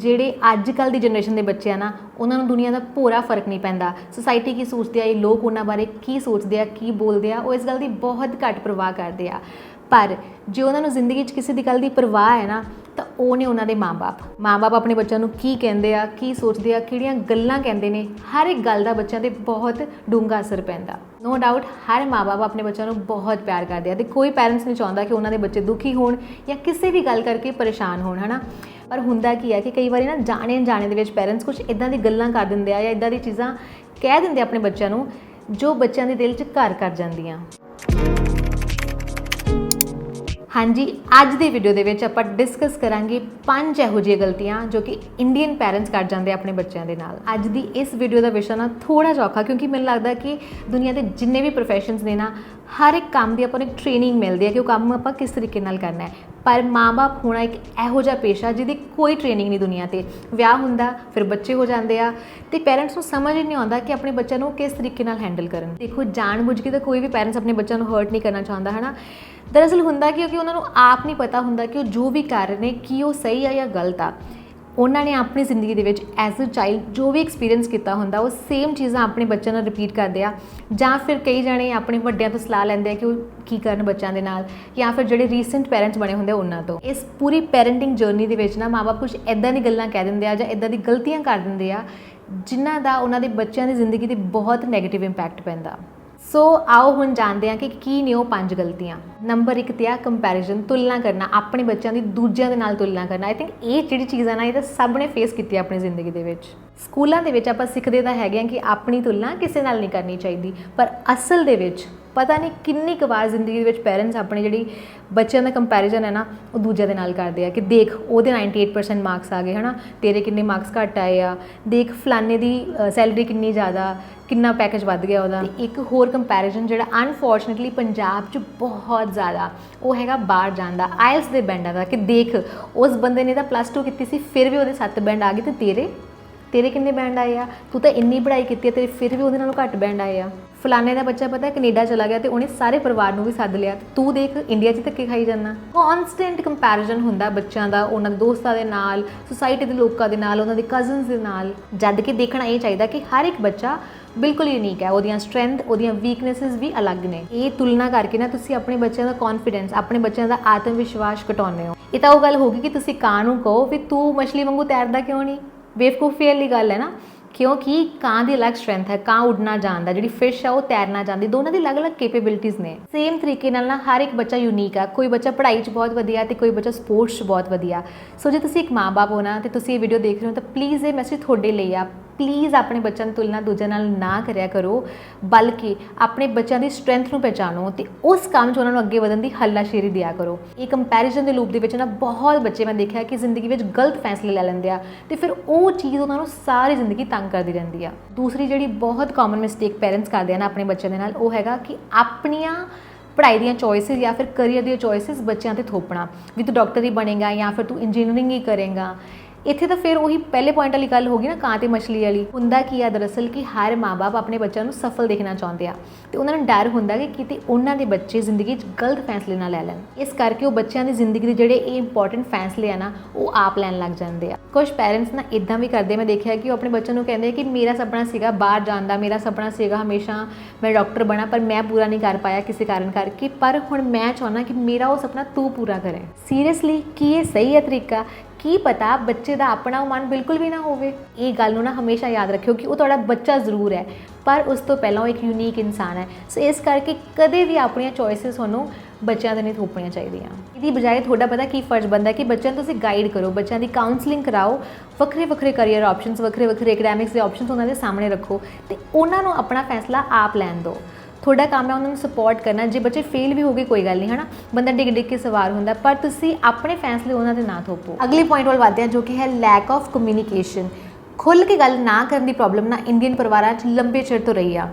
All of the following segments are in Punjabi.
ਜਿਹੜੇ ਅੱਜ ਕੱਲ ਦੀ ਜਨਰੇਸ਼ਨ ਦੇ ਬੱਚੇ ਆ ਨਾ, ਉਹਨਾਂ ਨੂੰ ਦੁਨੀਆ ਦਾ ਭੋਰਾ ਫ਼ਰਕ ਨਹੀਂ ਪੈਂਦਾ। ਸੋਸਾਇਟੀ ਕੀ ਸੋਚਦੀ ਆ, ਇਹ ਲੋਕ ਉਹਨਾਂ ਬਾਰੇ ਕੀ ਸੋਚਦੇ ਆ, ਕੀ ਬੋਲਦੇ ਆ, ਉਹ ਇਸ ਗੱਲ ਦੀ ਬਹੁਤ ਘੱਟ ਪਰਵਾਹ ਕਰਦੇ ਆ। ਪਰ ਜੇ ਉਹਨਾਂ ਨੂੰ ਜ਼ਿੰਦਗੀ 'ਚ ਕਿਸੇ ਦੀ ਗੱਲ ਦੀ ਪਰਵਾਹ ਹੈ ਨਾ ਤਾਂ ਉਹ ਨੇ ਉਹਨਾਂ ਦੇ ਮਾਪੇ ਮਾਪੇ ਆਪਣੇ ਬੱਚਿਆਂ ਨੂੰ ਕੀ ਕਹਿੰਦੇ ਆ, ਕੀ ਸੋਚਦੇ ਆ, ਕਿਹੜੀਆਂ ਗੱਲਾਂ ਕਹਿੰਦੇ ਨੇ, ਹਰ ਇੱਕ ਗੱਲ ਦਾ ਬੱਚਿਆਂ ਤੇ ਬਹੁਤ ਡੂੰਘਾ ਅਸਰ ਪੈਂਦਾ। ਨੋ ਡਾਊਟ ਹਰ ਮਾਪੇ ਆਪਣੇ ਬੱਚਿਆਂ ਨੂੰ ਬਹੁਤ ਪਿਆਰ ਕਰਦੇ ਆ ਤੇ ਕੋਈ ਪੈਰੈਂਟਸ ਨਹੀਂ ਚਾਹੁੰਦਾ ਕਿ ਉਹਨਾਂ ਦੇ ਬੱਚੇ ਦੁਖੀ ਹੋਣ ਜਾਂ ਕਿਸੇ ਵੀ ਗੱਲ ਕਰਕੇ ਪਰੇਸ਼ਾਨ ਹੋਣ, ਹਨਾ? ਪਰ ਹੁੰਦਾ ਕੀ ਹੈ ਕਿ ਕਈ ਵਾਰੀ ਨਾ ਜਾਣੇ ਅਣਜਾਣੇ ਦੇ ਵਿੱਚ ਪੈਰੈਂਟਸ ਕੁਝ ਇਦਾਂ ਦੀ ਗੱਲਾਂ ਕਰ ਦਿੰਦੇ ਆ ਜਾਂ ਇਦਾਂ ਦੀ ਚੀਜ਼ਾਂ ਕਹਿ ਦਿੰਦੇ ਆਪਣੇ ਬੱਚਿਆਂ ਨੂੰ ਜੋ ਬੱਚਿਆਂ ਦੇ ਦਿਲ 'ਚ ਘਰ ਕਰ ਜਾਂਦੀਆਂ। ਹਾਂਜੀ, ਅੱਜ ਦੀ ਵੀਡੀਓ ਦੇ ਵਿੱਚ ਆਪਾਂ ਡਿਸਕਸ ਕਰਾਂਗੇ ਪੰਜ ਇਹੋ ਜਿਹੀਆਂ ਗਲਤੀਆਂ ਜੋ ਕਿ ਇੰਡੀਅਨ ਪੈਰੈਂਟਸ ਕਰ ਜਾਂਦੇ ਆਪਣੇ ਬੱਚਿਆਂ ਦੇ ਨਾਲ। ਅੱਜ ਦੀ ਇਸ ਵੀਡੀਓ ਦਾ ਵਿਸ਼ਾ ਨਾ ਥੋੜਾ ਜਿਹਾ ਔਖਾ, ਕਿਉਂਕਿ ਮੈਨੂੰ ਲੱਗਦਾ ਕਿ ਦੁਨੀਆ ਦੇ ਜਿੰਨੇ ਵੀ ਪ੍ਰੋਫੈਸ਼ਨਸ ਨੇ ਨਾ, ਹਰ ਇੱਕ ਕੰਮ ਦੀ ਆਪਾਂ ਨੂੰ ਇੱਕ ਟ੍ਰੇਨਿੰਗ ਮਿਲਦੀ ਹੈ ਕਿ ਉਹ ਕੰਮ ਆਪਾਂ ਕਿਸ ਤਰੀਕੇ ਨਾਲ ਕਰਨਾ ਹੈ। ਪਰ ਮਾਂ-ਬਾਪ ਹੋਣਾ ਇੱਕ ਇਹੋ ਜਿਹਾ ਪੇਸ਼ਾ ਜਿਹਦੀ ਕੋਈ ਟ੍ਰੇਨਿੰਗ ਨਹੀਂ ਦੁਨੀਆ ਤੇ। ਵਿਆਹ ਹੁੰਦਾ, ਫਿਰ ਬੱਚੇ ਹੋ ਜਾਂਦੇ ਆ ਤੇ ਪੈਰੈਂਟਸ ਨੂੰ ਸਮਝ ਹੀ ਨਹੀਂ ਆਉਂਦਾ ਕਿ ਆਪਣੇ ਬੱਚਿਆਂ ਨੂੰ ਕਿਸ ਤਰੀਕੇ ਨਾਲ ਹੈਂਡਲ ਕਰਨ। ਦੇਖੋ ਜਾਣ ਬੁੱਝ ਕੇ ਤਾਂ ਕੋਈ ਵੀ ਪੈਰੈਂਟਸ ਆਪਣੇ ਬੱਚਿਆਂ ਨੂੰ ਹਰਟ ਨਹੀਂ ਕਰਨਾ ਚਾਹੁੰਦਾ, ਹਨਾ? ਦਰਅਸਲ ਹੁੰਦਾ ਕੀ ਕਿ ਉਹਨਾਂ ਨੂੰ ਆਪ ਨਹੀਂ ਪਤਾ ਹੁੰਦਾ ਕਿ ਉਹ ਜੋ ਵੀ ਕਰ ਰਹੇ ਨੇ, ਕੀ ਉਹ ਸਹੀ ਆ ਜਾਂ ਗਲਤ ਆ। ਉਹਨਾਂ ਨੇ ਆਪਣੀ ਜ਼ਿੰਦਗੀ ਦੇ ਵਿੱਚ ਐਜ਼ ਅ ਚਾਈਲਡ ਜੋ ਵੀ ਐਕਸਪੀਰੀਅੰਸ ਕੀਤਾ ਹੁੰਦਾ, ਉਹ ਸੇਮ ਚੀਜ਼ਾਂ ਆਪਣੇ ਬੱਚਿਆਂ ਨਾਲ ਰਿਪੀਟ ਕਰਦੇ ਆ। ਜਾਂ ਫਿਰ ਕਈ ਜਣੇ ਆਪਣੇ ਵੱਡਿਆਂ ਤੋਂ ਸਲਾਹ ਲੈਂਦੇ ਆ ਕਿ ਉਹ ਕੀ ਕਰਨ ਬੱਚਿਆਂ ਦੇ ਨਾਲ, ਜਾਂ ਫਿਰ ਜਿਹੜੇ ਰੀਸੈਂਟ ਪੈਰੈਂਟਸ ਬਣੇ ਹੁੰਦੇ ਉਹਨਾਂ ਤੋਂ। ਇਸ ਪੂਰੀ ਪੈਰੈਂਟਿੰਗ ਜਰਨੀ ਦੇ ਵਿੱਚ ਨਾ ਮਾਪੇ ਕੁਝ ਐਦਾਂ ਦੀ ਗੱਲਾਂ ਕਹਿ ਦਿੰਦੇ ਆ ਜਾਂ ਐਦਾਂ ਦੀ ਗਲਤੀਆਂ ਕਰ ਦਿੰਦੇ ਆ, ਜਿਨ੍ਹਾਂ ਦਾ ਉਹਨਾਂ ਦੇ ਬੱਚਿਆਂ ਦੀ ਜ਼ਿੰਦਗੀ ਤੇ ਬਹੁਤ ਨੈਗੇਟਿਵ ਇੰਪੈਕਟ ਪੈਂਦਾ। ਸੋ ਆਓ ਹੁਣ ਜਾਣਦੇ ਹਾਂ ਕਿ ਕੀ ਨੇ ਉਹ ਪੰਜ ਗਲਤੀਆਂ। ਨੰਬਰ 1 ਤੇ ਆ ਕੰਪੈਰੀਜ਼ਨ ਤੁਲਨਾ ਕਰਨਾ, ਆਪਣੇ ਬੱਚਿਆਂ ਦੀ ਦੂਜਿਆਂ ਦੇ ਨਾਲ ਤੁਲਨਾ ਕਰਨਾ। ਆਈ ਥਿੰਕ ਇਹ ਜਿਹੜੀ ਚੀਜ਼ ਆ ਨਾ, ਇਹ ਤਾਂ ਸਭ ਨੇ ਫੇਸ ਕੀਤੀ ਆਪਣੀ ਜ਼ਿੰਦਗੀ ਦੇ ਵਿੱਚ। ਸਕੂਲਾਂ ਦੇ ਵਿੱਚ ਆਪਾਂ ਸਿੱਖਦੇ ਤਾਂ ਹੈਗੇ ਆ ਕਿ ਆਪਣੀ ਤੁਲਨਾ ਕਿਸੇ ਨਾਲ ਨਹੀਂ ਕਰਨੀ ਚਾਹੀਦੀ, ਪਰ ਅਸਲ ਦੇ ਵਿੱਚ ਪਤਾ ਨਹੀਂ ਕਿੰਨੀ ਕੁ ਵਾਰ ਜ਼ਿੰਦਗੀ ਦੇ ਵਿੱਚ ਪੇਰੈਂਟਸ ਆਪਣੀ ਜਿਹੜੀ ਬੱਚਿਆਂ ਦਾ ਕੰਪੈਰੀਜ਼ਨ ਹੈ ਨਾ, ਉਹ ਦੂਜਿਆਂ ਦੇ ਨਾਲ ਕਰਦੇ ਆ ਕਿ ਦੇਖ ਉਹਦੇ 98% ਮਾਰਕਸ ਆ ਗਏ, ਹਨਾ? ਤੇਰੇ ਕਿੰਨੇ ਮਾਰਕਸ ਘੱਟ ਆਏ ਆ। ਦੇਖ ਫਲਾਣੇ ਦੀ ਸੈਲਰੀ ਕਿੰਨੀ ਜ਼ਿਆਦਾ, ਕਿੰਨਾ ਪੈਕੇਜ ਵੱਧ ਗਿਆ ਉਹਦਾ। ਇੱਕ ਹੋਰ ਕੰਪੈਰੀਜ਼ਨ ਜਿਹੜਾ ਅਨਫੋਰਚੂਨਟਲੀ ਪੰਜਾਬ 'ਚ ਬਹੁਤ ਜ਼ਿਆਦਾ, ਉਹ ਹੈਗਾ ਬਾਹਰ ਜਾਣ ਦਾ ਆਇਲਸ ਦੇ ਬੈਂਡਾਂ ਦਾ, ਕਿ ਦੇਖ ਉਸ ਬੰਦੇ ਨੇ ਤਾਂ ਪਲੱਸ 2 ਕੀਤੀ ਸੀ, ਫਿਰ ਵੀ ਉਹਦੇ 7 ਬੈਂਡ ਆ ਗਏ ਤੇ ਤੇਰੇ ਤੇਰੇ ਕਿੰਨੇ ਬੈਂਡ ਆਏ ਆ? ਤੂੰ ਤਾਂ ਇੰਨੀ ਪੜ੍ਹਾਈ ਕੀਤੀ ਹੈ ਤੇਰੇ ਫਿਰ ਵੀ ਉਹਦੇ ਨਾਲੋਂ ਘੱਟ ਬੈਂਡ ਆਏ ਆ। ਫਲਾਣੇ ਦਾ ਬੱਚਾ ਪਤਾ ਕੈਨੇਡਾ ਚਲਾ ਗਿਆ ਤੇ ਉਹਨੇ ਸਾਰੇ ਪਰਿਵਾਰ ਨੂੰ ਵੀ ਸੱਦ ਲਿਆ। ਤੂੰ ਦੇਖ ਇੰਡੀਆ 'ਚ ਧੱਕੇ ਖਾਈ ਜਾਂਦਾ। ਕਨਸਟੈਂਟ ਕੰਪੈਰੀਜ਼ਨ ਹੁੰਦਾ ਬੱਚਿਆਂ ਦਾ, ਉਹਨਾਂ ਦੇ ਦੋਸਤਾਂ ਦੇ ਨਾਲ ਸੁਸਾਇਟੀ ਦੇ ਲੋਕਾਂ ਦੇ ਨਾਲ, ਉਹਨਾਂ ਦੇ ਕਜ਼ਨਸ ਦੇ ਨਾਲ। ਜਦ ਕਿ ਦੇਖਣਾ ਇਹ ਚਾਹੀਦਾ ਕਿ ਹਰ ਇੱਕ ਬੱਚਾ ਬਿਲਕੁਲ ਯੂਨੀਕ ਹੈ। ਉਹਦੀਆਂ ਸਟਰੈਂਥ ਉਹਦੀਆਂ ਵੀਕਨੈਸਸ ਵੀ ਅਲੱਗ ਨੇ। ਇਹ ਤੁਲਨਾ ਕਰਕੇ ਨਾ ਤੁਸੀਂ ਆਪਣੇ ਬੱਚਿਆਂ ਦਾ ਕੌਨਫੀਡੈਂਸ ਆਪਣੇ ਬੱਚਿਆਂ ਦਾ ਆਤਮ ਵਿਸ਼ਵਾਸ ਘਟਾਉਂਦੇ ਹੋ। ਇਹ ਤਾਂ ਉਹ ਗੱਲ ਹੋਗੀ ਕਿ ਤੁਸੀਂ ਕਾਂ ਨੂੰ ਕਹੋ ਵੀ ਤੂੰ ਮਛਲੀ ਵਾਂਗੂ ਤੈਰਦਾ ਕਿਉਂ ਨਹੀਂ? ਬੇਵਕੂਫੀ ਵਾਲੀ ਗੱਲ ਹੈ ਨਾ, ਕਿਉਂਕਿ ਕਾਂ ਦੀ ਅਲੱਗ ਸਟਰੈਂਥ ਹੈ, ਕਾਂ ਉੱਡਣਾ ਜਾਣਦਾ, ਜਿਹੜੀ ਫਿਸ਼ ਹੈ ਉਹ ਤੈਰਨਾ ਜਾਣਦੀ ਦੋਨਾਂ ਦੀ ਅਲੱਗ-ਅਲੱਗ ਕੈਪੇਬਿਲਿਟੀਆਂ ਨੇ। ਸੇਮ ਤਰੀਕੇ ਨਾਲ ਨਾ ਹਰ ਇੱਕ ਬੱਚਾ ਯੂਨੀਕ ਆ, ਕੋਈ ਬੱਚਾ ਪੜ੍ਹਾਈ 'ਚ ਬਹੁਤ ਵਧੀਆ ਤੇ ਕੋਈ ਬੱਚਾ ਸਪੋਰਟਸ 'ਚ ਬਹੁਤ ਵਧੀਆ। ਸੋ ਜੇ ਤੁਸੀਂ ਇੱਕ ਮਾਂ-ਬਾਪ ਹੋ ਨਾ, ਤੇ ਤੁਸੀਂ ਇਹ ਵੀਡੀਓ ਦੇਖ ਰਹੇ ਹੋ, ਤਾਂ ਪਲੀਜ਼ ਇਹ ਮੈਸੇਜ ਤੁਹਾਡੇ ਲਈ ਆ। ਪਲੀਜ਼ ਆਪਣੇ ਬੱਚਿਆਂ ਦੀ ਤੁਲਨਾ ਦੂਜਿਆਂ ਨਾਲ ਨਾ ਕਰਿਆ ਕਰੋ, ਬਲਕਿ ਆਪਣੇ ਬੱਚਿਆਂ ਦੀ ਸਟਰੈਂਥ ਨੂੰ ਪਹਿਚਾਨੋ ਤੇ ਉਸ ਕੰਮ 'ਚ ਉਹਨਾਂ ਨੂੰ ਅੱਗੇ ਵਧਣ ਦੀ ਹੱਲਾਸ਼ੇਰੀ ਦਿਆ ਕਰੋ। ਇਹ ਕੰਪੈਰੀਜ਼ਨ ਦੇ ਲੂਪ ਦੇ ਵਿੱਚ ਨਾ ਬਹੁਤ ਬੱਚੇ ਮੈਂ ਦੇਖਿਆ ਕਿ ਜ਼ਿੰਦਗੀ ਵਿੱਚ ਗਲਤ ਫੈਸਲੇ ਲੈ ਲੈਂਦੇ ਆ ਤੇ ਫਿਰ ਉਹ ਚੀਜ਼ ਉਹਨਾਂ ਨੂੰ ਸਾਰੀ ਜ਼ਿੰਦਗੀ ਤੰਗ ਕਰਦੀ ਰਹਿੰਦੀ ਆ। ਦੂਸਰੀ ਜਿਹੜੀ ਬਹੁਤ ਕਾਮਨ ਮਿਸਟੇਕ ਪੇਰੈਂਟਸ ਕਰਦੇ ਆ ਨਾ ਆਪਣੇ ਬੱਚਿਆਂ ਦੇ ਨਾਲ, ਉਹ ਹੈਗਾ ਕਿ ਆਪਣੀਆਂ ਪੜ੍ਹਾਈ ਦੀਆਂ ਚੋਇਸਿਸ ਜਾਂ ਫਿਰ ਕਰੀਅਰ ਦੀਆਂ ਚੋਇਸਿਸ ਬੱਚਿਆਂ ਤੇ ਥੋਪਣਾ। ਵੀ ਤੂੰ ਡਾਕਟਰ ਹੀ ਬਣੇਗਾ ਜਾਂ ਫਿਰ ਤੂੰ ਇੰਜੀਨੀਅਰਿੰਗ ਹੀ ਕਰੇਗਾ। ਇੱਥੇ ਤਾਂ ਫਿਰ ਉਹੀ ਪਹਿਲੇ ਪੁਆਇੰਟ ਵਾਲੀ ਗੱਲ ਹੋ ਗਈ ਨਾ, ਕਾਂ ਤੇ ਮਛਲੀ ਵਾਲੀ। ਹੁੰਦਾ ਕੀ ਆ ਦਰਅਸਲ ਕਿ ਹਰ ਮਾਪੇ ਆਪਣੇ ਬੱਚਿਆਂ ਨੂੰ ਸਫਲ ਦੇਖਣਾ ਚਾਹੁੰਦੇ ਆ ਤੇ ਉਹਨਾਂ ਨੂੰ ਡਰ ਹੁੰਦਾ ਕਿ ਕਿਤੇ ਉਹਨਾਂ ਦੇ ਬੱਚੇ ਜ਼ਿੰਦਗੀ 'ਚ ਗਲਤ ਫੈਸਲੇ ਨਾ ਲੈ ਲੈਣ। ਇਸ ਕਰਕੇ ਉਹ ਬੱਚਿਆਂ ਦੀ ਜ਼ਿੰਦਗੀ ਦੇ ਜਿਹੜੇ ਇਹ ਇੰਪੋਰਟੈਂਟ ਫੈਸਲੇ ਆ ਨਾ, ਉਹ ਆਪ ਲੈਣ ਲੱਗ ਜਾਂਦੇ ਆ। ਕੁਝ ਪੈਰੈਂਟਸ ਨਾ ਇਦਾਂ ਵੀ ਕਰਦੇ ਮੈਂ ਦੇਖਿਆ ਕਿ ਉਹ ਆਪਣੇ ਬੱਚਿਆਂ ਨੂੰ ਕਹਿੰਦੇ ਕਿ ਮੇਰਾ ਸੁਪਨਾ ਸੀਗਾ ਬਾਹਰ ਜਾਣ ਦਾ, ਮੇਰਾ ਸੁਪਨਾ ਸੀਗਾ ਹਮੇਸ਼ਾ ਮੈਂ ਡਾਕਟਰ ਬਣਾ, ਪਰ ਮੈਂ ਪੂਰਾ ਨਹੀਂ ਕਰ ਪਾਇਆ ਕਿਸੇ ਕਾਰਨ ਕਰਕੇ। ਪਰ ਹੁਣ ਮੈਂ ਚਾਹੁੰਦਾ ਕਿ ਮੇਰਾ ਉਹ ਸੁਪਨਾ ਤੂੰ ਪੂਰਾ ਕਰੇ। ਸੀਰੀਅਸਲੀ ਕੀ ਇਹ ਸਹੀ ਹੈ ਤਰੀਕਾ ਕੀ ਪਤਾ ਬੱਚੇ ਦਾ ਆਪਣਾ ਮਨ ਬਿਲਕੁਲ ਵੀ ਨਾ ਹੋਵੇ। ਇਹ ਗੱਲ ਨੂੰ ਨਾ ਹਮੇਸ਼ਾ ਯਾਦ ਰੱਖਿਓ ਕਿ ਉਹ ਤੁਹਾਡਾ ਬੱਚਾ ਜ਼ਰੂਰ ਹੈ, ਪਰ ਉਸ ਤੋਂ ਪਹਿਲਾਂ ਉਹ ਇੱਕ ਯੂਨੀਕ ਇਨਸਾਨ ਹੈ। ਸੋ ਇਸ ਕਰਕੇ ਕਦੇ ਵੀ ਆਪਣੀਆਂ ਚੋਇਸਸ ਤੁਹਾਨੂੰ ਬੱਚਿਆਂ ਤੇ ਨਹੀਂ ਥੋਪਣੀਆਂ ਚਾਹੀਦੀਆਂ। ਇਹਦੀ ਬਜਾਏ ਤੁਹਾਡਾ ਪਤਾ ਕੀ ਫਰਜ਼ ਬੰਦਾ ਕਿ ਬੱਚਿਆਂ ਨੂੰ ਤੁਸੀਂ ਗਾਈਡ ਕਰੋ, ਬੱਚਿਆਂ ਦੀ ਕਾਉਂਸਲਿੰਗ ਕਰਾਓ, ਵੱਖਰੇ ਵੱਖਰੇ ਕੈਰੀਅਰ ਆਪਸ਼ਨਸ ਵੱਖਰੇ ਵੱਖਰੇ ਐਕੈਡੈਮਿਕਸ ਦੇ ਆਪਸ਼ਨਸ ਉਹਨਾਂ ਦੇ ਸਾਹਮਣੇ ਰੱਖੋ ਤੇ ਉਹਨਾਂ ਨੂੰ ਆਪਣਾ ਫੈਸਲਾ ਆਪ ਲੈਣ ਦਿਓ। ਤੁਹਾਡਾ ਕੰਮ ਹੈ, ਉਹਨਾਂ ਨੂੰ ਸਪੋਰਟ ਕਰਨਾ। ਜੇ ਬੱਚੇ ਫੇਲ ਵੀ ਹੋ ਗਏ, ਕੋਈ ਗੱਲ ਨਹੀਂ, ਹਨਾ? ਬੰਦਾ ਡਿੱਗ ਡਿੱਗ ਕੇ ਸਵਾਰ ਹੁੰਦਾ, ਪਰ ਤੁਸੀਂ ਆਪਣੇ ਫੈਸਲੇ ਉਹਨਾਂ ਦੇ ਨਾ ਥੋਪੋ। ਅਗਲੇ ਪੁਆਇੰਟ ਵੱਲ ਵਧਦੇ ਹਾਂ, ਜੋ ਕਿ ਹੈ ਲੈਕ ਆਫ ਕਮਿਊਨੀਕੇਸ਼ਨ ਖੁੱਲ ਕੇ ਗੱਲ ਨਾ ਕਰਨ ਦੀ ਪ੍ਰੋਬਲਮ ਨਾ ਇੰਡੀਅਨ ਪਰਿਵਾਰਾਂ 'ਚ ਲੰਬੇ ਚਿਰ ਤੋਂ ਰਹੀ ਆ।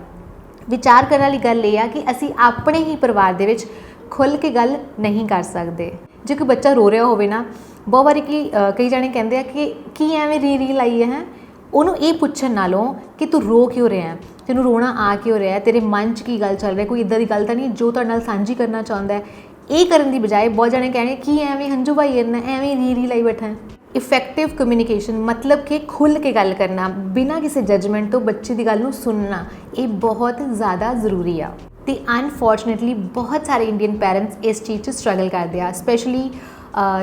ਵਿਚਾਰ ਕਰਨ ਵਾਲੀ ਗੱਲ ਇਹ ਆ ਕਿ ਅਸੀਂ ਆਪਣੇ ਹੀ ਪਰਿਵਾਰ ਦੇ ਵਿੱਚ ਖੁੱਲ ਕੇ ਗੱਲ ਨਹੀਂ ਕਰ ਸਕਦੇ। ਜੇ ਕੋਈ ਬੱਚਾ ਰੋ ਰਿਹਾ ਹੋਵੇ ਨਾ, ਬਹੁਤ ਵਾਰੀ ਕੀ ਕਈ ਜਾਣੇ ਕਹਿੰਦੇ ਆ ਕਿ ਕੀ ਐਵੇਂ ਰੀ ਰੀ ਲਾਈ ਹੈ? ਉਹਨੂੰ ਇਹ ਪੁੱਛਣ ਨਾਲੋਂ ਕਿ ਤੂੰ ਰੋ ਕਿਉਂ ਰਿਹਾ ਹੈ? ਤੈਨੂੰ ਰੋਣਾ ਆ ਕਿਉਂ ਰਿਹਾ ਤੇਰੇ ਮਨ 'ਚ ਕੀ ਗੱਲ ਚੱਲ ਰਹੀ ਕੋਈ ਇਦਾਂ ਦੀ ਗੱਲ ਤਾਂ ਨਹੀਂ ਜੋ ਤੁਹਾਡੇ ਨਾਲ ਸਾਂਝੀ ਕਰਨਾ ਚਾਹੁੰਦਾ ਹੈ, ਇਹ ਕਰਨ ਦੀ ਬਜਾਏ ਬਹੁਤ ਜਣੇ ਕਹਿਣਗੇ ਕੀ ਐਵੇਂ ਹੰਝੂ ਭਾਈ ਇੰਨਾ ਐਵੇਂ ਰੀ ਰੀ ਲਾਈ ਬੈਠਾ ਹੈ। ਇਫੈਕਟਿਵ ਕਮਿਊਨੀਕੇਸ਼ਨ ਮਤਲਬ ਕਿ ਖੁੱਲ ਕੇ ਗੱਲ ਕਰਨਾ, ਬਿਨਾਂ ਕਿਸੇ ਜਜਮੈਂਟ ਤੋਂ ਬੱਚੇ ਦੀ ਗੱਲ ਨੂੰ ਸੁਣਨਾ, ਇਹ ਬਹੁਤ ਜ਼ਿਆਦਾ ਜ਼ਰੂਰੀ ਆ। ਤੇ ਅਨਫੋਰਚੂਨੇਟਲੀ ਬਹੁਤ ਸਾਰੇ ਇੰਡੀਅਨ ਪੇਰੈਂਟਸ ਇਸ ਚੀਜ਼ 'ਚ ਸਟਰਗਲ ਕਰਦੇ ਆ ਸਪੈਸ਼ਲੀ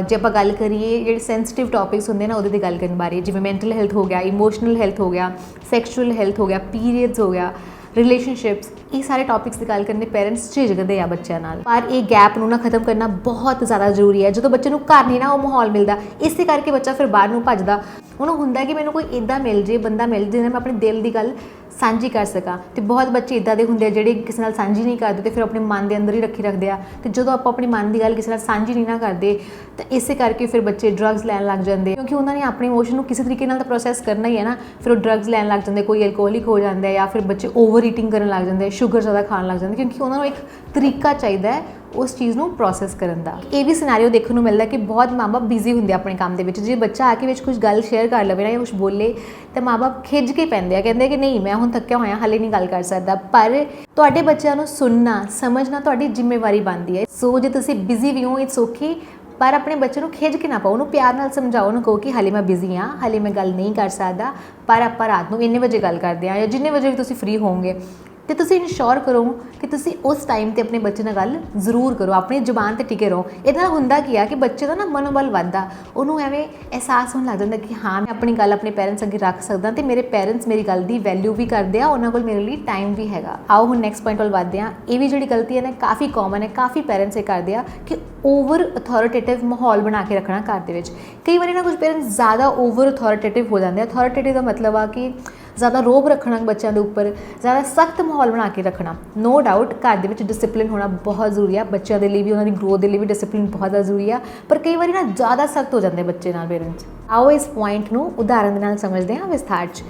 ਜੇ ਆਪਾਂ ਗੱਲ ਕਰੀਏ ਜਿਹੜੇ ਸੈਂਸਿਟਿਵ ਟੌਪਿਕਸ ਹੁੰਦੇ ਨਾ ਉਹਦੇ ਦੀ ਗੱਲ ਕਰਨ ਬਾਰੇ, ਜਿਵੇਂ ਮੈਂਟਲ ਹੈਲਥ ਹੋ ਗਿਆ ਇਮੋਸ਼ਨਲ ਹੈਲਥ ਹੋ ਗਿਆ ਸੈਕਸ਼ੂਅਲ ਹੈਲਥ ਹੋ ਗਿਆ ਪੀਰੀਅਡਸ ਹੋ ਗਿਆ ਰਿਲੇਸ਼ਨਸ਼ਿਪਸ ਇਹ ਸਾਰੇ ਟੌਪਿਕਸ ਦੀ ਗੱਲ ਕਰਨ ਦੇ ਪੇਰੈਂਟਸ ਝਿਜਕਦੇ ਆ ਬੱਚਿਆਂ ਨਾਲ। ਪਰ ਇਹ ਗੈਪ ਨੂੰ ਨਾ ਖਤਮ ਕਰਨਾ ਬਹੁਤ ਜ਼ਿਆਦਾ ਜ਼ਰੂਰੀ ਹੈ। ਜਦੋਂ ਬੱਚੇ ਨੂੰ ਘਰ ਨਹੀਂ ਨਾ ਉਹ ਮਾਹੌਲ ਮਿਲਦਾ, ਇਸੇ ਕਰਕੇ ਬੱਚਾ ਫਿਰ ਬਾਹਰ ਨੂੰ ਭੱਜਦਾ। ਉਹਨੂੰ ਹੁੰਦਾ ਕਿ ਮੈਨੂੰ ਕੋਈ ਇਦਾਂ ਮਿਲ ਜੇ, ਬੰਦਾ ਮਿਲ ਜੇ, ਜਿਹਦੇ ਮੈਂ ਆਪਣੇ ਦਿਲ ਦੀ ਗੱਲ ਸਾਂਝੀ ਕਰ ਸਕਾਂ। ਤੇ ਬਹੁਤ ਬੱਚੇ ਇਦਾਂ ਦੇ ਹੁੰਦੇ ਆ ਜਿਹੜੇ ਕਿਸੇ ਨਾਲ ਸਾਂਝੀ ਨਹੀਂ ਕਰਦੇ ਤੇ ਫਿਰ ਆਪਣੇ ਮਨ ਦੇ ਅੰਦਰ ਹੀ ਰੱਖੀ ਰੱਖਦੇ ਆ। ਤੇ ਜਦੋਂ ਆਪਾਂ ਆਪਣੇ ਮਨ ਦੀ ਗੱਲ ਕਿਸੇ ਨਾਲ ਸਾਂਝੀ ਨਹੀਂ ਨਾ ਕਰਦੇ, ਤਾਂ ਇਸੇ ਕਰਕੇ ਫਿਰ ਬੱਚੇ ਡਰੱਗਸ ਲੈਣ ਲੱਗ ਜਾਂਦੇ। ਕਿਉਂਕਿ ਉਹਨਾਂ ਨੇ ਆਪਣੇ ਇਮੋਸ਼ਨ ਨੂੰ ਕਿਸੇ ਤਰੀਕੇ ਨਾਲ ਤਾਂ ਪ੍ਰੋਸੈਸ ਕਰਨਾ ਹੀ ਹੈ ਨਾ। ਫਿਰ ਉਹ ਡਰੱਗਸ ਲੈਣ ਲੱਗ ਜਾਂਦੇ, ਕੋਈ ਐਲਕੋਹਲਿਕ ਹੋ ਜਾਂਦਾ ਜਾਂ ਫਿਰ ਬੱਚੇ ਓਵਰ ਈਟਿੰਗ ਕਰਨ ਲੱਗ ਜਾਂਦੇ ਸ਼ੂਗਰ ਜ਼ਿਆਦਾ ਖਾਣ ਲੱਗ ਜਾਂਦੇ। ਕਿਉਂਕਿ ਉਹਨਾਂ ਨੂੰ ਇੱਕ ਤਰੀਕਾ ਚਾਹੀਦਾ ਹੈ ਉਸ ਚੀਜ਼ ਨੂੰ ਪ੍ਰੋਸੈਸ ਕਰਨ ਦਾ। ਇਹ ਵੀ ਸਿਨੈਰੀਓ ਦੇਖਣ ਨੂੰ ਮਿਲਦਾ ਕਿ ਬਹੁਤ ਮਾਪੇ ਬਿਜ਼ੀ ਹੁੰਦੇ ਆ ਆਪਣੇ ਕੰਮ ਦੇ ਵਿੱਚ। ਜੇ ਬੱਚਾ ਆ ਕੇ ਵਿੱਚ ਕੁਝ ਗੱਲ ਸ਼ੇਅਰ ਕਰ ਲਵੇ ਨਾ ਜਾਂ ਕੁਝ ਬੋਲੇ, ਤਾਂ ਮਾਪੇ ਖਿੱਚ ਕੇ ਪੈਂਦੇ ਆ। ਕਹਿੰਦੇ ਕਿ ਨਹੀਂ, ਮੈਂ ਹੁਣ ਥੱਕਿਆ ਹੋਇਆ, ਹਾਲੇ ਨਹੀਂ ਗੱਲ ਕਰ ਸਕਦਾ। ਪਰ ਤੁਹਾਡੇ ਬੱਚਿਆਂ ਨੂੰ ਸੁਣਨਾ, ਸਮਝਣਾ ਤੁਹਾਡੀ ਜ਼ਿੰਮੇਵਾਰੀ ਬਣਦੀ ਹੈ। ਸੋ ਜੇ ਤੁਸੀਂ ਬਿਜ਼ੀ ਵੀ ਹੋ ਇਟਸ ਓਕੇ ਪਰ ਆਪਣੇ ਬੱਚੇ ਨੂੰ ਖਿੱਚ ਕੇ ਨਾ ਪਾਓ। ਉਹਨੂੰ ਪਿਆਰ ਨਾਲ ਸਮਝਾਓ, ਉਹਨੂੰ ਕਹੋ ਕਿ ਹਾਲੇ ਮੈਂ ਬਿਜ਼ੀ ਹਾਂ, ਹਾਲੇ ਮੈਂ ਗੱਲ ਨਹੀਂ ਕਰ ਸਕਦਾ। ਪਰ ਆਪਾਂ ਰਾਤ ਨੂੰ ਇੰਨੇ ਵਜੇ ਗੱਲ ਕਰਦੇ ਹਾਂ ਜਾਂ ਜਿੰਨੇ ਵਜੇ ਵੀ ਤੁਸੀਂ ਫ੍ਰੀ ਹੋਵੋਗੇ ਤੇ ਤੁਸੀਂ ਇਨਸ਼ੋਰ ਕਰੋ ਕਿ ਤੁਸੀਂ ਉਸ ਟਾਈਮ ਤੇ ਆਪਣੇ ਬੱਚੇ ਨਾਲ ਗੱਲ ਜ਼ਰੂਰ ਕਰੋ, ਆਪਣੀ ਜ਼ੁਬਾਨ ਤੇ ਟਿਕੇ ਰਹੋ। ਇਹਦੇ ਨਾਲ ਹੁੰਦਾ ਕੀ ਆ ਕਿ ਬੱਚੇ ਦਾ ਨਾ ਮਨੋਬਲ ਵੱਧਦਾ। ਉਹਨੂੰ ਐਵੇਂ ਅਹਿਸਾਸ ਹੋਣ ਲੱਗ ਜਾਂਦਾ ਕਿ ਹਾਂ, ਮੈਂ ਆਪਣੀ ਗੱਲ ਆਪਣੇ ਪੇਰੈਂਟਸ ਅੱਗੇ ਰੱਖ ਸਕਦਾ ਤੇ ਮੇਰੇ ਪੇਰੈਂਟਸ ਮੇਰੀ ਗੱਲ ਦੀ ਵੈਲਿਊ ਵੀ ਕਰਦੇ ਆ, ਉਹਨਾਂ ਕੋਲ ਮੇਰੇ ਲਈ ਟਾਈਮ ਵੀ ਹੈਗਾ। ਆਓ ਹੁਣ ਨੈਕਸਟ ਪੁਆਇੰਟ ਵੱਲ ਵਧਦੇ ਆ ਇਹ ਵੀ ਜਿਹੜੀ ਗਲਤੀ ਹੈ ਨਾ, ਕਾਫੀ ਕਾਮਨ ਹੈ, ਕਾਫੀ ਪੇਰੈਂਟਸ ਇਹ ਕਰਦੇ ਆ ਕਿ ਓਵਰ ਅਥਾਰਟੇਟਿਵ ਮਾਹੌਲ ਬਣਾ ਕੇ ਰੱਖਣਾ ਘਰ ਦੇ ਵਿੱਚ। ਕਈ ਵਾਰੀ ਨਾ ਕੁਝ ਪੇਰੈਂਟਸ ਜ਼ਿਆਦਾ ਓਵਰ ਅਥਾਰਟੇਟਿਵ ਹੋ ਜਾਂਦੇ ਆ। ਅਥਾਰਟੇਟਿਵ ਦਾ ਮਤਲਬ ਆ ਕਿ ਜ਼ਿਆਦਾ ਰੋਬ ਰੱਖਣਾ ਬੱਚਿਆਂ ਦੇ ਉੱਪਰ, ਜ਼ਿਆਦਾ ਸਖਤ ਮਾਹੌਲ ਬਣਾ ਕੇ ਰੱਖਣਾ। ਨੋ ਡਾਊਟ ਘਰ ਦੇ ਵਿੱਚ ਡਿਸਪਲਿਨ ਹੋਣਾ ਬਹੁਤ ਜ਼ਰੂਰੀ ਆ। ਬੱਚਿਆਂ ਦੇ ਲਈ ਵੀ, ਉਹਨਾਂ ਦੀ ਗਰੋਥ ਦੇ ਲਈ ਵੀ ਡਿਸਪਲਿਨ ਬਹੁਤ ਜ਼ਿਆਦਾ ਜ਼ਰੂਰੀ ਆ। ਪਰ ਕਈ ਵਾਰੀ ਨਾ ਜ਼ਿਆਦਾ ਸਖਤ ਹੋ ਜਾਂਦੇ ਬੱਚੇ ਨਾਲ ਪੇਰੈਂਟਸ ਆਓ ਇਸ ਪੁਆਇੰਟ ਨੂੰ ਉਦਾਹਰਨ ਦੇ ਨਾਲ ਸਮਝਦੇ ਹਾਂ ਵਿਸਥਾਰ 'ਚ।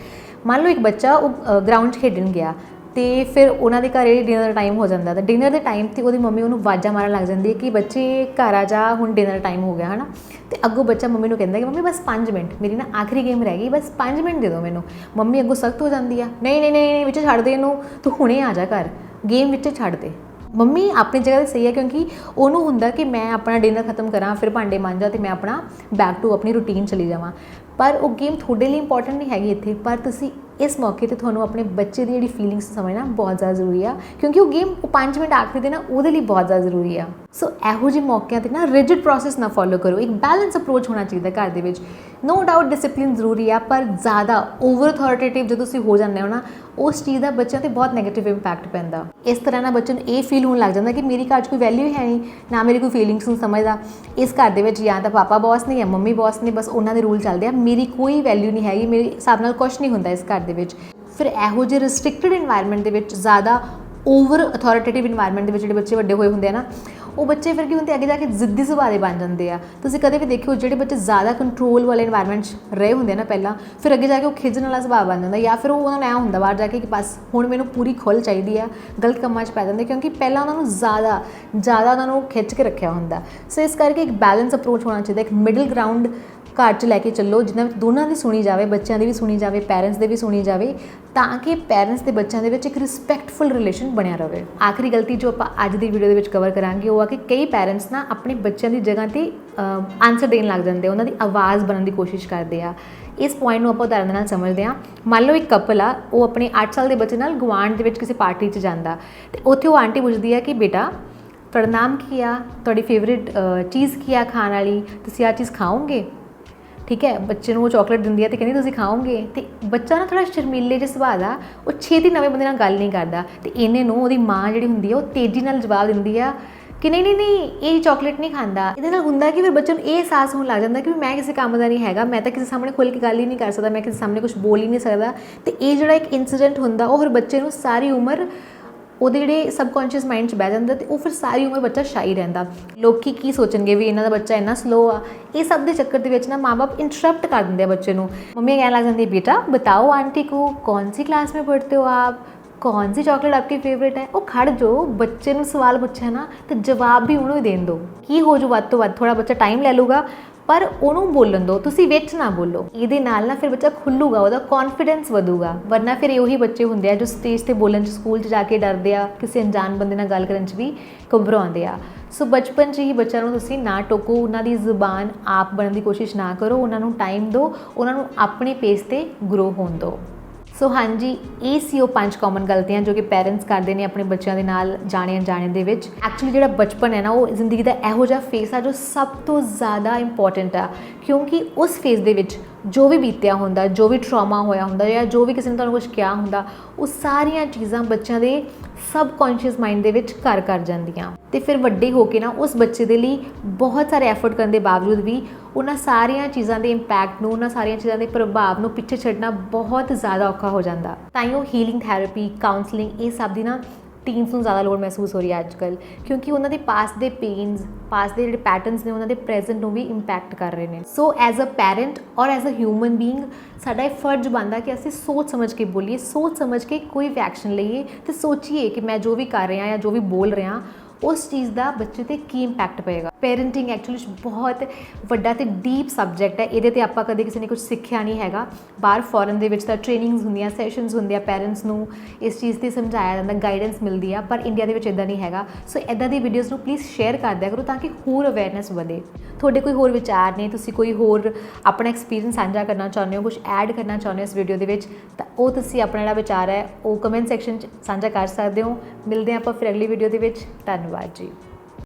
ਮੰਨ ਲਓ ਇੱਕ ਬੱਚਾ ਉਹ ਗਰਾਊਂਡ 'ਚ ਖੇਡਣ ਗਿਆ। ਤੇ ਫਿਰ ਉਹਨਾਂ ਦੇ ਘਰੇ ਡਿਨਰ ਦਾ ਟਾਈਮ ਹੋ ਜਾਂਦਾ। ਤਾਂ ਡਿਨਰ ਦੇ ਟਾਈਮ ਤੇ ਉਹਦੀ ਮੰਮੀ ਉਹਨੂੰ ਵਾਜਾ ਮਾਰਨ ਲੱਗ ਜਾਂਦੀ ਹੈ ਕਿ ਬੱਚੇ ਘਰ ਆ ਜਾ, ਹੁਣ ਡਿਨਰ ਟਾਈਮ ਹੋ ਗਿਆ, ਹਨਾ? ਤੇ ਅੱਗੋਂ ਬੱਚਾ ਮੰਮੀ ਨੂੰ ਕਹਿੰਦਾ ਕਿ ਮੰਮੀ ਬਸ 5 ਮਿੰਟ, ਮੇਰੀ ਨਾ ਆਖਰੀ ਗੇਮ ਰਹਿ ਗਈ, ਬਸ 5 ਮਿੰਟ ਦੇ ਦਿਓ ਮੈਨੂੰ। ਮੰਮੀ ਅੱਗੋਂ ਸਖਤ ਹੋ ਜਾਂਦੀ ਆ। ਨਹੀਂ ਨਹੀਂ ਨਹੀਂ ਵਿੱਚ ਛੱਡ ਦੇ ਇਹਨੂੰ, ਤੂੰ ਹੁਣੇ ਆ ਜਾ ਘਰ। ਗੇਮ ਵਿੱਚ ਛੱਡ ਦੇ। ਮੰਮੀ ਆਪਣੀ ਜਗ੍ਹਾ ਤੇ ਸਹੀ ਹੈ ਕਿਉਂਕਿ ਉਹਨੂੰ ਹੁੰਦਾ ਕਿ ਮੈਂ ਆਪਣਾ ਡਿਨਰ ਖਤਮ ਕਰਾਂ, ਫਿਰ ਭਾਂਡੇ ਮਾਂਜਾਂ ਤੇ ਮੈਂ ਆਪਣਾ ਬੈਕ ਟੂ ਆਪਣੀ ਰੁਟੀਨ ਚਲੀ ਜਾਵਾਂ। ਪਰ ਉਹ ਗੇਮ ਤੁਹਾਡੇ ਲਈ ਇੰਪੋਰਟੈਂਟ ਨਹੀਂ ਹੈਗੀ ਇੱਥੇ, ਪਰ ਤੁਸੀਂ ਇਸ ਮੌਕੇ ਤੇ ਤੁਹਾਨੂੰ ਆਪਣੇ ਬੱਚੇ ਦੀ ਜਿਹੜੀ ਫੀਲਿੰਗਸ ਸਮਝਣਾ ਬਹੁਤ ਜ਼ਿਆਦਾ ਜ਼ਰੂਰੀ ਆ, ਕਿਉਂਕਿ ਉਹ ਗੇਮ ਉਹ 5 ਮਿੰਟ ਆਖਰੀ ਦੇ ਨਾ, ਉਹਦੇ ਲਈ ਬਹੁਤ ਜ਼ਿਆਦਾ ਜ਼ਰੂਰੀ ਆ। ਸੋ ਇਹੋ ਜਿਹੇ ਮੌਕਿਆਂ ਤੇ ਨਾ ਰਿਜਿਡ ਪ੍ਰੋਸੈਸ ਨਾ ਫੋਲੋ ਕਰੋ। ਇੱਕ ਬੈਲੈਂਸ ਅਪਰੋਚ ਹੋਣਾ ਚਾਹੀਦਾ ਘਰ ਦੇ ਵਿੱਚ। ਨੋ ਡਾਊਟ ਡਿਸਪਲਿਨ ਜ਼ਰੂਰੀ ਆ, ਪਰ ਜ਼ਿਆਦਾ ਓਵਰ ਅਥਾਰਟੇਟਿਵ ਜਦੋਂ ਤੁਸੀਂ ਹੋ ਜਾਂਦੇ ਹੋ ਨਾ, ਉਸ ਚੀਜ਼ ਦਾ ਬੱਚਿਆਂ ਤੇ ਬਹੁਤ ਨੈਗੇਟਿਵ ਇੰਪੈਕਟ ਪੈਂਦਾ। ਇਸ ਤਰ੍ਹਾਂ ਨਾਲ ਬੱਚੇ ਨੂੰ ਇਹ ਫੀਲ ਹੋਣ ਲੱਗ ਜਾਂਦਾ ਕਿ ਮੇਰੀ ਘਰ 'ਚ ਕੋਈ ਵੈਲਿਊ ਹੈ ਨਹੀਂ, ਨਾ ਮੇਰੀ ਕੋਈ ਫੀਲਿੰਗਸ ਨੂੰ ਸਮਝਦਾ। ਇਸ ਘਰ ਦੇ ਵਿੱਚ ਜਾਂ ਤਾਂ ਪਾਪਾ ਬੌਸ ਨੇ ਜਾਂ ਮੰਮੀ ਬੌਸ ਨੇ, ਬਸ ਉਹਨਾਂ ਦੇ ਰੂਲ ਚੱਲਦੇ ਆ। ਮੇਰੀ ਕੋਈ ਵੈਲਿਊ ਨਹੀਂ ਹੈਗੀ, ਮੇਰੇ ਹਿਸਾਬ ਨਾਲ ਕੁਝ ਨਹੀਂ ਹੁੰਦਾ ਇਸ ਘਰ ਦੇ ਵਿੱਚ। ਫਿਰ ਇਹੋ ਜਿਹੇ ਰੈਸਟ੍ਰਿਕਟਡ এনवायरमेंट ਦੇ ਵਿੱਚ ਜ਼ਿਆਦਾ ਓਵਰ ਅਥਾਰਟੇਟਿਵ এনवायरमेंट ਦੇ ਵਿੱਚ ਜਿਹੜੇ ਬੱਚੇ ਵੱਡੇ ਹੋਏ ਹੁੰਦੇ ਆ ਨਾ ਉਹ ਬੱਚੇ ਫਿਰ ਕੀ ਹੁੰਦੇ ਅੱਗੇ ਜਾ ਕੇ ਜ਼ਿੱਦੀ ਸੁਭਾਅ ਬਣ ਜਾਂਦੇ ਆ। ਤੁਸੀਂ ਕਦੇ ਵੀ ਦੇਖਿਓ ਜਿਹੜੇ ਬੱਚੇ ਜ਼ਿਆਦਾ ਕੰਟਰੋਲ ਵਾਲੇ এনवायरमेंट 'ਚ ਰਹੇ ਹੁੰਦੇ ਨਾ ਪਹਿਲਾਂ, ਫਿਰ ਅੱਗੇ ਜਾ ਕੇ ਉਹ ਖਿਜਣ ਵਾਲਾ ਸੁਭਾਅ ਬਣ ਜਾਂਦਾ ਜਾਂ ਫਿਰ ਉਹ ਉਹਨਾਂ ਨੂੰ ਐ ਹੁੰਦਾ ਬਾਹਰ ਜਾ ਕੇ ਕਿ ਬਸ ਹੁਣ ਮੈਨੂੰ ਪੂਰੀ ਖੁੱਲ ਚਾਹੀਦੀ ਆ, ਗਲਤ ਕੰਮਾਂ 'ਚ ਪੈ ਜਾਂਦੇ ਕਿਉਂਕਿ ਪਹਿਲਾਂ ਉਹਨਾਂ ਨੂੰ ਜ਼ਿਆਦਾ ਜ਼ਿਆਦਾ ਉਹਨਾਂ ਨੂੰ ਖਿੱਚ ਕੇ ਰੱਖਿਆ ਹੁੰਦਾ। ਸੋ ਇਸ ਕਰਕੇ ਇੱਕ ਬੈਲੈਂਸ ਅਪਰੋਚ ਹੋਣਾ ਚਾਹੀਦਾ, ਇੱਕ ਮਿਡਲ ਗਰਾਊਂਡ ਘਰ 'ਚ ਲੈ ਕੇ ਚੱਲੋ ਜਿਨ੍ਹਾਂ ਵਿੱਚ ਦੋਨਾਂ ਦੀ ਸੁਣੀ ਜਾਵੇ, ਬੱਚਿਆਂ ਦੀ ਵੀ ਸੁਣੀ ਜਾਵੇ ਪੈਰੈਂਟਸ ਦੇ ਵੀ ਸੁਣੀ ਜਾਵੇ, ਤਾਂ ਕਿ ਪੈਰੈਂਟਸ ਤੇ ਬੱਚਿਆਂ ਦੇ ਵਿੱਚ ਇੱਕ ਰਿਸਪੈਕਟਫੁਲ ਰਿਲੇਸ਼ਨ ਬਣਿਆ ਰਹੇ। ਆਖਰੀ ਗਲਤੀ ਜੋ ਆਪਾਂ ਅੱਜ ਦੀ ਵੀਡੀਓ ਦੇ ਵਿੱਚ ਕਵਰ ਕਰਾਂਗੇ, ਉਹ ਆ ਕਿ ਕਈ ਪੈਰੈਂਟਸ ਨਾ ਆਪਣੇ ਬੱਚਿਆਂ ਦੀ ਜਗ੍ਹਾ ਤੇ ਆਨਸਰ ਦੇਣ ਲੱਗ ਜਾਂਦੇ ਉਹਨਾਂ ਦੀ ਆਵਾਜ਼ ਬਣਨ ਦੀ ਕੋਸ਼ਿਸ਼ ਕਰਦੇ ਆ। ਇਸ ਪੁਆਇੰਟ ਨੂੰ ਆਪਾਂ ਉਦਾਹਰਨ ਦੇ ਨਾਲ ਸਮਝਦੇ ਹਾਂ। ਮੰਨ ਲਓ ਇੱਕ ਕਪਲ ਆ, ਉਹ ਆਪਣੇ 8 ਸਾਲ ਦੇ ਬੱਚੇ ਨਾਲ ਗੁਆਂਢ ਦੇ ਵਿੱਚ ਕਿਸੇ ਪਾਰਟੀ 'ਚ ਜਾਂਦਾ। ਤੇ ਉੱਥੇ ਉਹ ਆਂਟੀ ਪੁੱਛਦੀ ਆ ਕਿ, ਬੇਟਾ, ਤੁਹਾਡਾ ਨਾਮ ਕੀ ਆ? ਤੁਹਾਡੀ ਫੇਵਰਿਟ ਚੀਜ਼ ਕੀ ਆ ਖਾਣ ਵਾਲੀ? ਤੁਸੀਂ ਆ ਚੀਜ਼ ਖਾਓਗੇ? ਠੀਕ ਹੈ, ਬੱਚੇ ਨੂੰ ਉਹ ਚਾਕਲੇਟ ਦਿੰਦੀ ਹੈ ਤੇ ਕਹਿੰਦੀ ਤੁਸੀਂ ਖਾਓਗੇ? ਤੇ ਬੱਚਾ ਨਾ ਥੋੜਾ ਸ਼ਰਮੀਲੇ ਜਿਹਾ ਸੁਭਾਅ ਦਾ, ਉਹ ਛੇਤੀ ਨਵੇਂ ਬੰਦੇ ਨਾਲ ਗੱਲ ਨਹੀਂ ਕਰਦਾ। ਤੇ ਇਹਨੇ ਨੂੰ ਉਹਦੀ ਮਾਂ ਜਿਹੜੀ ਹੁੰਦੀ ਹੈ, ਉਹ ਤੇਜ਼ੀ ਨਾਲ ਜਵਾਬ ਦਿੰਦੀ ਆ ਕਿ ਨਹੀਂ ਨਹੀਂ ਨਹੀਂ, ਇਹ ਚਾਕਲੇਟ ਨਹੀਂ ਖਾਂਦਾ। ਇਹਦੇ ਨਾਲ ਹੁੰਦਾ ਕਿ ਫਿਰ ਬੱਚੇ ਨੂੰ ਇਹ ਅਹਿਸਾਸ ਹੋਣ ਲੱਗ ਜਾਂਦਾ ਕਿ ਵੀ ਮੈਂ ਕਿਸੇ ਕੰਮ ਦਾ ਨਹੀਂ ਹੈਗਾ, ਮੈਂ ਤਾਂ ਕਿਸੇ ਸਾਹਮਣੇ ਖੁੱਲ ਕੇ ਗੱਲ ਹੀ ਨਹੀਂ ਕਰ ਸਕਦਾ, ਮੈਂ ਕਿਸੇ ਸਾਹਮਣੇ ਕੁਝ ਬੋਲ ਹੀ ਨਹੀਂ ਸਕਦਾ। ਤੇ ਇਹ ਜਿਹੜਾ ਇੱਕ ਇਨਸੀਡੈਂਟ ਹੁੰਦਾ, ਉਹ ਹਰ ਬੱਚੇ ਨੂੰ ਸਾਰੀ ਉਮਰ ਉਹਦੇ ਜਿਹੜੇ ਸਬਕੌਂਸ਼ੀਅਸ ਮਾਈਂਡ 'ਚ ਬਹਿ ਜਾਂਦਾ ਤੇ ਉਹ ਫਿਰ ਸਾਰੀ ਉਮਰ ਬੱਚਾ ਸ਼ਾਈ ਰਹਿੰਦਾ। ਲੋਕੀ ਕੀ ਸੋਚਣਗੇ ਵੀ ਇਹਨਾਂ ਦਾ ਬੱਚਾ ਇੰਨਾ ਸਲੋ ਆ? ਇਹ ਸਭ ਦੇ ਚੱਕਰ ਦੇ ਵਿੱਚ ਨਾ ਮਾਪੇ ਇੰਟਰਰਪਟ ਕਰ ਦਿੰਦੇ ਆ ਬੱਚੇ ਨੂੰ। ਮੰਮੀ ਕਹਿਣ ਲੱਗ ਜਾਂਦੀ, ਬੇਟਾ, ਬਤਾਓ ਆਂਟੀ ਕੋ, ਕੌਣ ਸੀ ਕਲਾਸ ਮੇਂ ਪੜ੍ਹਦੇ ਹੋ ਆਪ? ਕੌਣ ਸੀ ਚਾਕਲੇਟ ਆਪਕੀ ਫੇਵਰਿਟ ਹੈ? ਉਹ ਖੜ ਜੋ, ਬੱਚੇ ਨੂੰ ਸਵਾਲ ਪੁੱਛਿਆ ਨਾ ਤੇ ਜਵਾਬ ਵੀ ਉਹਨੂੰ ਹੀ ਦੇਣ ਦਿਓ ਕੀ ਹੋ ਜੂ ਵੱਧ ਤੋਂ ਵੱਧ? ਥੋੜਾ ਬੱਚਾ ਟਾਈਮ ਲੈ ਲੂਗਾ ਪਰ ਉਹਨੂੰ ਬੋਲਣ ਦਿਓ ਤੁਸੀਂ ਵਿੱਚ ਨਾ ਬੋਲੋ। ਇਹਦੇ ਨਾਲ ਨਾ ਫਿਰ ਬੱਚਾ ਖੁੱਲੂਗਾ, ਉਹਦਾ ਕੌਨਫੀਡੈਂਸ ਵਧੂਗਾ। ਵਰਨਾ ਫਿਰ ਇਹੋ ਹੀ ਬੱਚੇ ਹੁੰਦੇ ਆ ਜੋ ਸਟੇਜ ਤੇ ਬੋਲਣ ਚ ਸਕੂਲ 'ਚ ਜਾ ਕੇ ਡਰਦੇ ਆ, ਕਿਸੇ ਅਣਜਾਣ ਬੰਦੇ ਨਾਲ ਗੱਲ ਕਰਨ 'ਚ ਵੀ ਘਬਰਾਉਂਦੇ ਆ। ਸੋ ਬਚਪਨ 'ਚ ਹੀ ਬੱਚਿਆਂ ਨੂੰ ਤੁਸੀਂ ਨਾ ਟੋਕੋ, ਉਹਨਾਂ ਦੀ ਜ਼ੁਬਾਨ ਆਪ ਬਣਨ ਦੀ ਕੋਸ਼ਿਸ਼ ਨਾ ਕਰੋ, ਉਹਨਾਂ ਨੂੰ ਟਾਈਮ ਦਿਓ ਉਹਨਾਂ ਨੂੰ ਆਪਣੇ ਪੇਸ ਤੇ ਗਰੋ ਹੋਣ ਦਿਓ ਸੋ ਹਾਂਜੀ, ਇਹ ਸੀ ਉਹ ਪੰਜ ਕਾਮਨ ਗਲਤੀਆਂ ਜੋ ਕਿ ਪੇਰੈਂਟਸ ਕਰਦੇ ਨੇ ਆਪਣੇ ਬੱਚਿਆਂ ਦੇ ਨਾਲ ਜਾਣੇ ਅਣਜਾਣੇ ਦੇ ਵਿੱਚ। ਐਕਚੁਅਲੀ ਜਿਹੜਾ ਬਚਪਨ ਹੈ ਨਾ, ਉਹ ਜ਼ਿੰਦਗੀ ਦਾ ਇਹੋ ਜਿਹਾ ਫੇਸ ਆ ਜੋ ਸਭ ਤੋਂ ਜ਼ਿਆਦਾ ਇੰਪੋਰਟੈਂਟ ਆ। ਕਿਉਂਕਿ ਉਸ ਫੇਸ ਦੇ ਵਿੱਚ ਜੋ ਵੀ ਬੀਤਿਆ ਹੁੰਦਾ, ਜੋ ਵੀ ਟਰਾਮਾ ਹੋਇਆ ਹੁੰਦਾ ਜਾਂ ਜੋ ਵੀ ਕਿਸੇ ਨੇ ਤੁਹਾਨੂੰ ਕੁਝ ਕਿਹਾ ਹੁੰਦਾ, ਉਹ ਸਾਰੀਆਂ ਚੀਜ਼ਾਂ ਬੱਚਿਆਂ ਦੇ ਸਬਕੌਂਸ਼ੀਅਸ ਮਾਈਂਡ ਦੇ ਵਿੱਚ ਘਰ ਕਰ ਜਾਂਦੀਆਂ। ਤੇ ਫਿਰ ਵੱਡੇ ਹੋ ਕੇ ਨਾ ਉਸ ਬੱਚੇ ਦੇ ਲਈ ਬਹੁਤ ਸਾਰੇ ਐਫਰਟ ਕਰਨ ਦੇ ਬਾਵਜੂਦ ਵੀ ਉਹਨਾਂ ਸਾਰੀਆਂ ਚੀਜ਼ਾਂ ਦੇ ਇੰਪੈਕਟ ਨੂੰ, ਉਹਨਾਂ ਸਾਰੀਆਂ ਚੀਜ਼ਾਂ ਦੇ ਪ੍ਰਭਾਵ ਨੂੰ ਪਿੱਛੇ ਛੱਡਣਾ ਬਹੁਤ ਜ਼ਿਆਦਾ ਔਖਾ ਹੋ ਜਾਂਦਾ। ਤਾਂ ਹੀ ਉਹ ਹੀਲਿੰਗ ਥੈਰੇਪੀ ਕਾਉਂਸਲਿੰਗ ਇਹ ਸਭ ਦੀ ਨਾ ਟੀਨਸ ਨੂੰ ਜ਼ਿਆਦਾ ਲੋੜ ਮਹਿਸੂਸ ਹੋ ਰਹੀ ਹੈ ਅੱਜਕੱਲ ਕਿਉਂਕਿ ਉਹਨਾਂ ਦੇ ਪਾਸਟ ਦੇ ਪੇਨਸ ਪਾਸਟ ਦੇ ਜਿਹੜੇ ਪੈਟਰਨਸ ਨੇ ਉਹਨਾਂ ਦੇ ਪ੍ਰੈਜ਼ੈਂਟ ਨੂੰ ਵੀ ਇੰਪੈਕਟ ਕਰ ਰਹੇ ਨੇ। So as a parent or as a human being ਸਾਡਾ ਇਹ ਫਰਜ਼ ਬਣਦਾ ਕਿ ਅਸੀਂ ਸੋਚ ਸਮਝ ਕੇ ਬੋਲੀਏ, ਸੋਚ ਸਮਝ ਕੇ ਕੋਈ ਵੀ ਐਕਸ਼ਨ ਲਈਏ ਤੇ ਸੋਚੀਏ ਕਿ ਮੈਂ ਜੋ ਵੀ ਕਰ ਰਿਹਾ ਜਾਂ ਜੋ ਵੀ ਬੋਲ ਰਿਹਾ ਉਸ ਚੀਜ਼ ਦਾ ਬੱਚੇ ਤੇ ਕੀ ਇੰਪੈਕਟ ਪਏਗਾ? ਪੈਰੈਂਟਿੰਗ ਐਕਚੁਅਲੀ ਬਹੁਤ ਵੱਡਾ ਤੇ ਡੀਪ ਸਬਜੈਕਟ ਹੈ। ਇਹਦੇ ਤੇ ਆਪਾਂ ਕਦੇ ਕਿਸੇ ਨੇ ਕੁਝ ਸਿੱਖਿਆ ਨਹੀਂ ਹੈਗਾ। ਬਾਹਰ ਫੋਰਨ ਦੇ ਵਿੱਚ ਤਾਂ ਟ੍ਰੇਨਿੰਗਸ ਹੁੰਦੀਆਂ ਸੈਸ਼ਨਸ ਹੁੰਦੇ ਆ ਪੈਰੈਂਟਸ ਨੂੰ ਇਸ ਚੀਜ਼ ਤੇ ਸਮਝਾਇਆ ਜਾਂਦਾ ਗਾਈਡੈਂਸ ਮਿਲਦੀ ਆ। ਪਰ ਇੰਡੀਆ ਦੇ ਵਿੱਚ ਇਦਾਂ ਨਹੀਂ ਹੈਗਾ। ਸੋ ਇਦਾਂ ਦੀ ਵੀਡੀਓਜ਼ ਨੂੰ ਪਲੀਜ਼ ਸ਼ੇਅਰ ਕਰ ਦਿਆ ਕਰੋ ਤਾਂ ਕਿ ਹੋਰ ਅਵੇਅਰਨੈਸ ਵਧੇ। ਤੁਹਾਡੇ ਕੋਈ ਹੋਰ ਵਿਚਾਰ ਨੇ, ਤੁਸੀਂ ਕੋਈ ਹੋਰ ਆਪਣਾ ਐਕਸਪੀਰੀਅੰਸ ਸਾਂਝਾ ਕਰਨਾ ਚਾਹੁੰਦੇ ਹੋ ਕੁਝ ਐਡ ਕਰਨਾ ਚਾਹੁੰਦੇ ਹੋ ਇਸ ਵੀਡੀਓ ਦੇ ਵਿੱਚ, ਤਾਂ ਉਹ ਤੁਸੀਂ ਆਪਣਾ ਜਿਹੜਾ ਵਿਚਾਰ ਹੈ, ਉਹ ਕਮੈਂਟ ਸੈਕਸ਼ਨ 'ਚ ਸਾਂਝਾ ਕਰ ਸਕਦੇ ਹੋ। ਮਿਲਦੇ ਹਾਂ ਆਪਾਂ ਫਿਰ ਅਗਲੀ ਵੀਡੀਓ ਦੇ ਵਿੱਚ। ਧੰਨਵਾਦ। ਜੀ